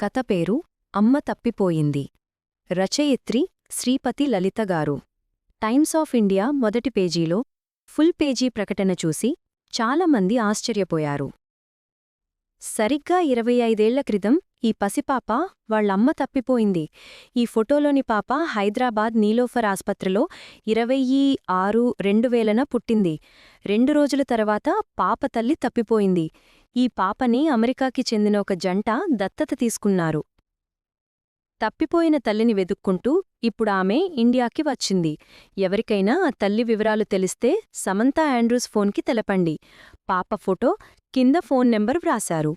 కథ పేరు అమ్మ తప్పిపోయింది. రచయిత్రి శ్రీపతి లలిత గారు. టైమ్స్ ఆఫ్ ఇండియా మొదటి పేజీలో ఫుల్ పేజీ ప్రకటన చూసి చాలామంది ఆశ్చర్యపోయారు. సరిగ్గా ఇరవై ఐదేళ్ళ క్రితం ఈ పసిపాప వాళ్ళమ్మ తప్పిపోయింది. ఈ ఫోటోలోని పాప హైదరాబాద్ నీలోఫర్ ఆస్పత్రిలో ఇరవై ఆరు రెండు వేలన పుట్టింది. రెండు రోజుల తర్వాత పాప తల్లి తప్పిపోయింది. ఈ పాపని అమెరికాకి చెందిన ఒక జంట దత్తత తీసుకున్నారు. తప్పిపోయిన తల్లిని వెదుక్కుంటూ ఇప్పుడు ఆమె ఇండియాకి వచ్చింది. ఎవరికైనా ఆ తల్లి వివరాలు తెలిస్తే సమంతా ఆండ్రూస్ ఫోన్కి తెలపండి. పాప ఫోటో కింద ఫోన్ నెంబర్ వ్రాశారు.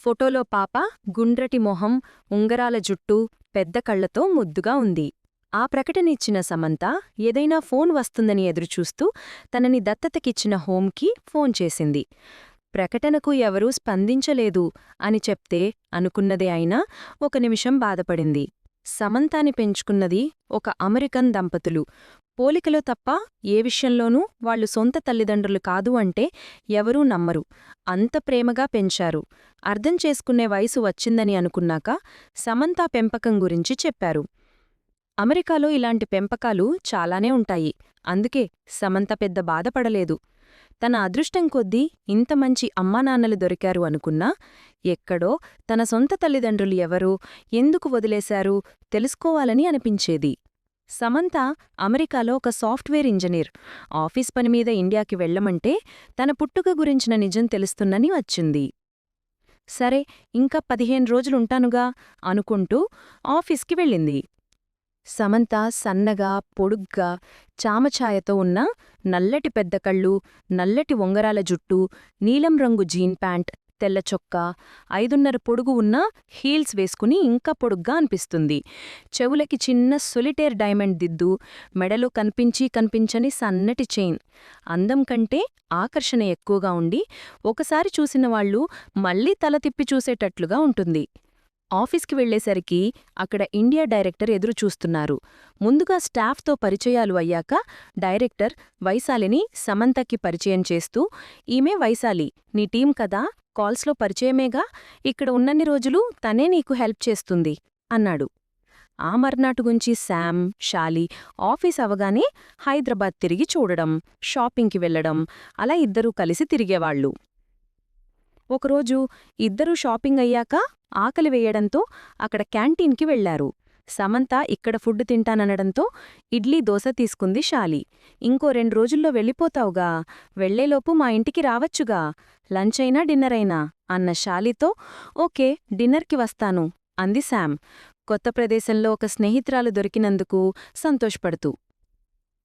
ఫోటోలో పాప గుండ్రటి మొహం ఉంగరాల జుట్టు పెద్ద కళ్ళతో ముద్దుగా ఉంది. ఆ ప్రకటన ఇచ్చిన సమంత ఏదైనా ఫోన్ వస్తుందని ఎదురుచూస్తూ తనని దత్తతకిచ్చిన హోంకి ఫోన్ చేసింది. ప్రకటనకు ఎవరూ స్పందించలేదు అని చెప్తే అనుకున్నదే అయినా ఒక నిమిషం బాధపడింది. సమంతాని పెంచుకున్నది ఒక అమెరికన్ దంపతులు. పోలికలో తప్ప ఏ విషయంలోనూ వాళ్ళు సొంత తల్లిదండ్రులు కాదు అంటే ఎవరూ నమ్మరు. అంత ప్రేమగా పెంచారు. అర్థం చేసుకునే వయసు వచ్చిందని అనుకున్నాక సమంతా పెంపకం గురించి చెప్పారు. అమెరికాలో ఇలాంటి పెంపకాలు చాలానే ఉంటాయి. అందుకే సమంత పెద్ద బాధపడలేదు. తన అదృష్టం కొద్దీ ఇంత మంచి అమ్మానాన్నలు దొరికారు అనుకున్నా ఎక్కడో తన సొంత తల్లిదండ్రులు ఎవరు ఎందుకు వదిలేశారు తెలుసుకోవాలని అనిపించేది. సమంత అమెరికాలో ఒక సాఫ్ట్వేర్ ఇంజనీర్. ఆఫీస్ పనిమీద ఇండియాకి వెళ్ళమంటే తన పుట్టుక గురించిన నిజం తెలుస్తున్నని వచ్చింది. సరే ఇంకా పదిహేను రోజులుంటానుగా అనుకుంటూ ఆఫీస్కి వెళ్ళింది. సమంత సన్నగా పొడుగ్గా చామఛాయతో ఉన్న నల్లటి పెద్ద కళ్ళు నల్లటి ఉంగరాల జుట్టు నీలం రంగు జీన్ ప్యాంట్ తెల్ల చొక్కా ఐదున్నర పొడుగు ఉన్న హీల్స్ వేసుకుని ఇంకా పొడుగ్గా అనిపిస్తుంది. చెవులకి చిన్న సొలిటేర్ డైమండ్ దిద్దు మెడలో కనిపించి కనిపించని సన్నటి చైన్ అందం కంటే ఆకర్షణ ఎక్కువగా ఉండి ఒకసారి చూసిన వాళ్ళు మళ్ళీ తల తిప్పి చూసేటట్లుగా ఉంటుంది. ఆఫీస్కి వెళ్ళేసరికి అక్కడ ఇండియా డైరెక్టర్ ఎదురు చూస్తున్నారు. ముందుగా స్టాఫ్తో పరిచయాలు అయ్యాక డైరెక్టర్ వైశాలిని సమంతకి పరిచయం చేస్తూ ఈమె వైశాలి నీ టీం కదా? కాల్స్లో పరిచయమేగా ఇక్కడ ఉన్నన్ని రోజులు తనే నీకు హెల్ప్ చేస్తుంది అన్నాడు. ఆ మర్నాటు గుంచి శామ్ షాలి ఆఫీస్ అవగానే హైదరాబాద్ తిరిగి చూడడం షాపింగ్కి వెళ్ళడం అలా ఇద్దరూ కలిసి తిరిగేవాళ్ళు ఒకరోజు ఇద్దరూ షాపింగ్ అయ్యాక ఆకలి వేయడంతో అక్కడ క్యాంటీన్కి వెళ్ళారు సమంత ఇక్కడ ఫుడ్ తింటాననడంతో ఇడ్లీ దోశ తీసుకుంది షాలి ఇంకో రెండు రోజుల్లో వెళ్ళిపోతావుగా. వెళ్ళేలోపు మా ఇంటికి రావచ్చుగా. లంచ్ అయినా డిన్నర్ అయినా అన్న షాలితో ఓకే డిన్నర్కి వస్తాను అంది శామ్. కొత్త ప్రదేశంలో ఒక స్నేహితురాలు దొరికినందుకు సంతోషపడుతూ.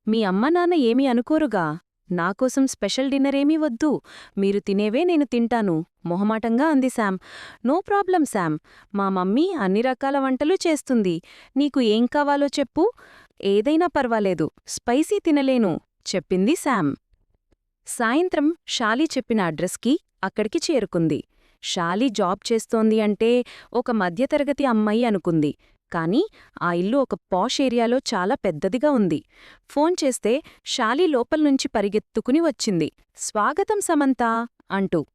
మీ అమ్మనాన్న ఏమీ అనుకోరుగా? నాకోసం స్పెషల్ డిన్నరేమీ వద్దు. మీరు తినేవే నేను తింటాను. మొహమాటంగా అంది శామ్. No problem Sam. మా మమ్మీ అన్ని రకాల వంటలు చేస్తుంది. నీకు ఏం కావాలో చెప్పు. ఏదైనా పర్వాలేదు. స్పైసీ తినలేను. చెప్పింది శామ్. సాయంత్రం షాలీ చెప్పిన అడ్రస్కి అక్కడికి చేరుకుంది. షాలీ జాబ్ చేస్తోంది అంటే ఒక మధ్యతరగతి అమ్మాయి అనుకుంది. కాని ఆ ఇల్లు ఒక పాష్ ఏరియాలో చాలా పెద్దదిగా ఉంది. ఫోన్ చేస్తే షాలీ లోపల్నుంచి పరిగెత్తుకుని వచ్చింది. స్వాగతం సమంతా అంటూ.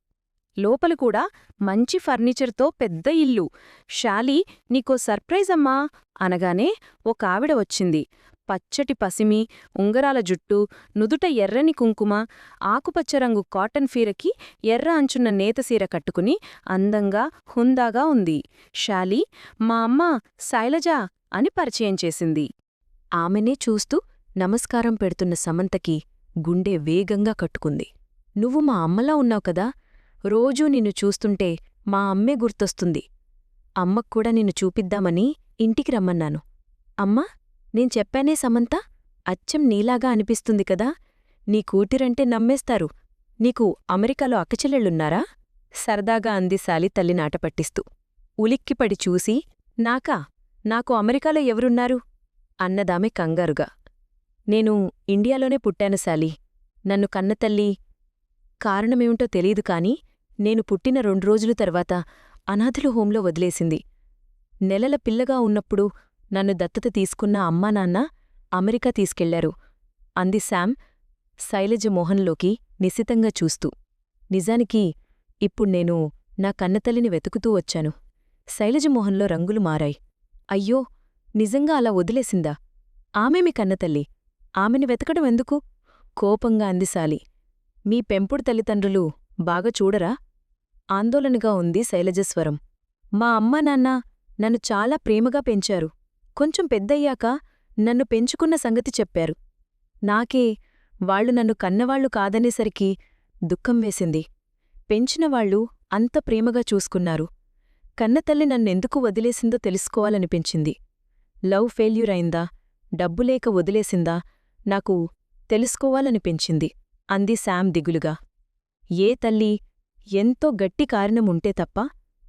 లోపల కూడా మంచి ఫర్నిచర్తో పెద్ద ఇల్లు. షాలీ నీకో సర్ప్రైజ్ అమ్మా అనగానే ఒక ఆవిడ వచ్చింది. పచ్చటి పసిమి ఉంగరాల జుట్టు నుదుట ఎర్రని కుంకుమ ఆకుపచ్చ రంగు కాటన్ ఫీరకి ఎర్ర అంచున్న నేతసీర కట్టుకుని అందంగా హుందాగా ఉంది. షాలీ మా అమ్మ శైలజా అని పరిచయం చేసింది. ఆమెనే చూస్తూ నమస్కారం పెడుతున్న సమంతకి గుండె వేగంగా కట్టుకుంది. నువ్వు మా అమ్మలా ఉన్నావు కదా? రోజూ నిన్ను చూస్తుంటే మా అమ్మే గుర్తొస్తుంది. అమ్మక్కూడా నిన్ను చూపిద్దామని ఇంటికి రమ్మన్నాను. అమ్మా నేను చెప్పానే సమంత అచ్చం నీలాగా అనిపిస్తుంది కదా. నీ కూటిరంటే నమ్మేస్తారు. నీకు అమెరికాలో అక్కచెల్లెళ్ళున్నారా సరదాగా అంది సాలి తల్లి నాటపట్టిస్తూ ఉలిక్కిపడి చూసి నాకా? నాకు అమెరికాలో ఎవరున్నారు? అన్నదామె కంగారుగా. నేను ఇండియాలోనే పుట్టాను సాలి నన్ను కన్నతల్లి కారణమేమిటో తెలీదు కాని నేను పుట్టిన రెండు రోజుల తర్వాత అనాథుల హోంలో వదిలేసింది. నెలల పిల్లగా ఉన్నప్పుడు నన్ను దత్తత తీసుకున్న అమ్మానాన్న అమెరికా తీసుకెళ్ళారు. అంది శామ్ శైలజ మోహన్లోకి నిశితంగా చూస్తూ. నిజానికి ఇప్పుడు నేను నా కన్నతల్లిని వెతుకుతూ వచ్చాను. శైలజమోహన్లో రంగులు మారాయి. అయ్యో! నిజంగా అలా వదిలేసిందా? ఆమె మీ కన్నతల్లి. ఆమెని వెతకడం ఎందుకు? కోపంగా అందిసాలి మీ పెంపుడు తల్లిదండ్రులు బాగా చూడరా? ఆందోళనగా ఉంది శైలజస్వరం మా అమ్మా నాన్న నన్ను చాలా ప్రేమగా పెంచారు. కొంచెం పెద్దయ్యాక నన్ను పెంచుకున్న సంగతి చెప్పారు. నాకే వాళ్ళు నన్ను కన్నవాళ్ళు కాదనేసరికి దుఃఖం వేసింది. పెంచినవాళ్ళు అంత ప్రేమగా చూసుకున్నారు. కన్నతల్లి నన్నెందుకు వదిలేసిందో తెలుసుకోవాలనిపించింది. లవ్ ఫెయిల్యూర్ అయిందా? డబ్బులేక వదిలేసిందా? నాకు తెలుసుకోవాలనిపించింది. అంది శామ్ దిగులుగా. ఏ తల్లి ఎంతో గట్టి కారణముంటే తప్ప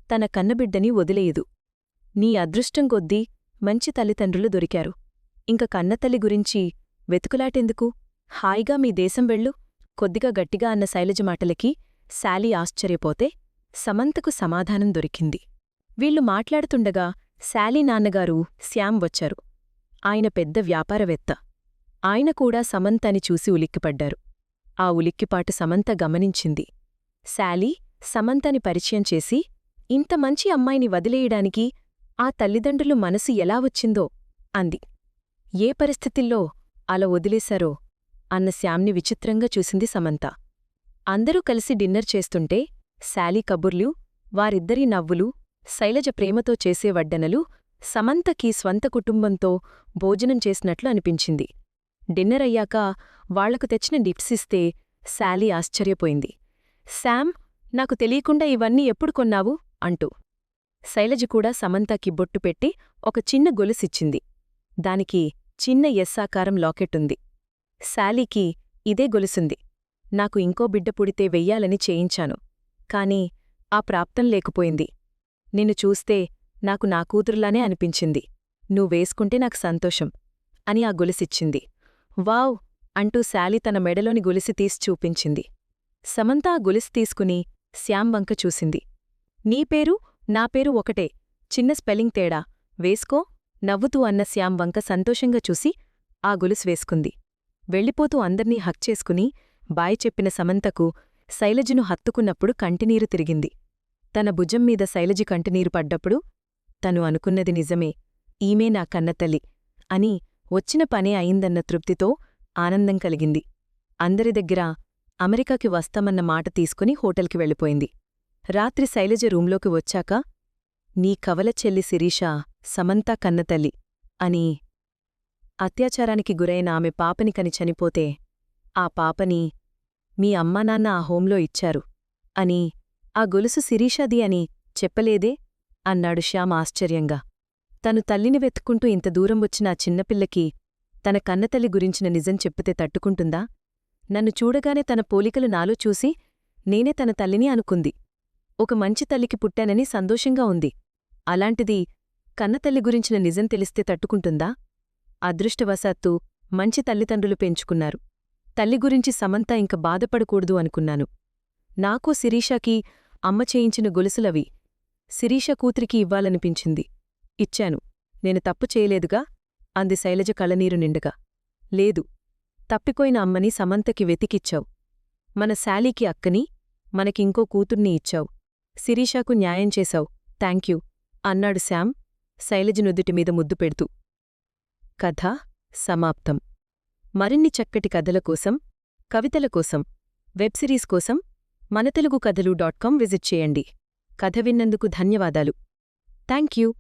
తన కన్నబిడ్డని వదిలేయదు. నీ అదృష్టం కొద్దీ మంచి తల్లిదండ్రులు దొరికారు. ఇంక కన్నతల్లి గురించి వెతుకులాటెందుకు? హాయిగా మీ దేశం వెళ్ళు. కొద్దిగా గట్టిగా అన్న శైలజ మాటలకి శాలీ ఆశ్చర్యపోతే సమంతకు సమాధానం దొరికింది. వీళ్ళు మాట్లాడుతుండగా శాలీ నాన్నగారు శ్యామ్ వచ్చారు. ఆయన పెద్ద వ్యాపారవేత్త. ఆయన కూడా సమంతని చూసి ఉలిక్కిపడ్డారు. ఆ ఉలిక్కిపాటు సమంత గమనించింది. శాలీ సమంతని పరిచయం చేసి ఇంత మంచి అమ్మాయిని వదిలేయడానికి ఆ తల్లిదండ్రులు మనసు ఎలా వచ్చిందో అంది. ఏ పరిస్థితిల్లో అలా వదిలేశారో అన్న శ్యామ్ని విచిత్రంగా చూసింది సమంత. అందరూ కలిసి డిన్నర్ చేస్తుంటే శాలీ కబుర్లు వారిద్దరి నవ్వులు శైలజ ప్రేమతో చేసే వడ్డనలు సమంతకి స్వంత కుటుంబంతో భోజనం చేసినట్లు అనిపించింది. డిన్నర్ అయ్యాక వాళ్ళకు తెచ్చిన డిప్సిస్తే శాలీ ఆశ్చర్యపోయింది. శామ్ నాకు తెలియకుండా ఇవన్నీ ఎప్పుడు కొన్నావు? అంటూ శైలజ కూడా సమంతకి బొట్టు పెట్టి ఒక చిన్న గొలుసిచ్చింది. దానికి చిన్న ఎస్సాకారం లాకెట్టుంది శాలీకి ఇదే గొలుసుంది. నాకు ఇంకో బిడ్డ పుడితే వెయ్యాలని చేయించాను. కాని ఆ ప్రాప్తం లేకపోయింది. నిన్ను చూస్తే నాకు నా కూతురులానే అనిపించింది. నువ్వేసుకుంటే నాకు సంతోషం అని ఆ గొలుసిచ్చింది. వావ్! అంటూ శాలి తన మెడలోని గొలుసి తీసి చూపించింది. సమంత ఆ గొలుసు తీసుకుని శ్యాంవంక చూసింది. నీ పేరు నా పేరు ఒకటే. చిన్న స్పెల్లింగ్ తేడా. వేసుకో నవ్వుతూ అన్న శ్యామ్ వంక సంతోషంగా చూసి ఆ గొలుసు వేసుకుంది. వెళ్ళిపోతూ అందర్నీ హక్ చేసుకుని బాయ్ చెప్పిన సమంతకు శైలజను హత్తుకున్నప్పుడు కంటినీరు తిరిగింది. తన భుజం మీద శైలజి కంటినీరు పడ్డప్పుడు తను అనుకున్నది నిజమే. ఈమే నా కన్నతల్లి అని వచ్చిన పనే అయిందన్న తృప్తితో ఆనందం కలిగింది. అందరి దగ్గర అమెరికాకి వస్తామన్న మాట తీసుకుని హోటల్కి వెళ్ళిపోయింది. రాత్రి శైలజ రూంలోకి వచ్చాక నీ కవల చెల్లి శిరీష సమంతా కన్నతల్లి అని అత్యాచారానికి గురైన ఆమె పాపని కని చనిపోతే ఆ పాపని మీ అమ్మానాన్న ఆ హోంలో ఇచ్చారు అని ఆ గొలుసు శిరీషది అని చెప్పలేదే? అన్నాడు శ్యామ్ ఆశ్చర్యంగా. తను తల్లిని వెతుక్కుంటూ ఇంత దూరం వచ్చిన ఆ చిన్నపిల్లకి తన కన్నతల్లి గురించిన నిజం చెప్పితే తట్టుకుంటుందా? నన్ను చూడగానే తన పోలికలు నాలో చూసి నేనే తన తల్లిని అనుకుంది. ఒక మంచి తల్లికి పుట్టానని సంతోషంగా ఉంది. అలాంటిది కన్నతల్లి గురించిన నిజం తెలిస్తే తట్టుకుంటుందా? అదృష్టవశాత్తు మంచి తల్లిదండ్రులు పెంచుకున్నారు. తల్లి గురించి సమంత ఇంక బాధపడకూడదు అనుకున్నాను. నాకో శిరీషకి అమ్మ చేయించిన గొలుసులవి శిరీష కూతురికి ఇవ్వాలనిపించింది. ఇచ్చాను. నేను తప్పు చేయలేదుగా? అంది శైలజ కళనీరు నిండగా. లేదు. తప్పిపోయిన అమ్మని సమంతకి వెతికిచ్చావు. మన శాలీకి అక్కని మనకింకో కూతుర్ని ఇచ్చావు. శిరీషాకు న్యాయం చేశావు. థ్యాంక్యూ అన్నాడు శామ్ శైలజ నుదుటి మీద ముద్దు పెడుతూ. కథ సమాప్తం. మరిన్ని చక్కటి కథల కోసం కవితల కోసం వెబ్ సిరీస్ కోసం మన తెలుగు కథలు డాట్ కాం విజిట్ చేయండి. కథ విన్నందుకు ధన్యవాదాలు. Thank you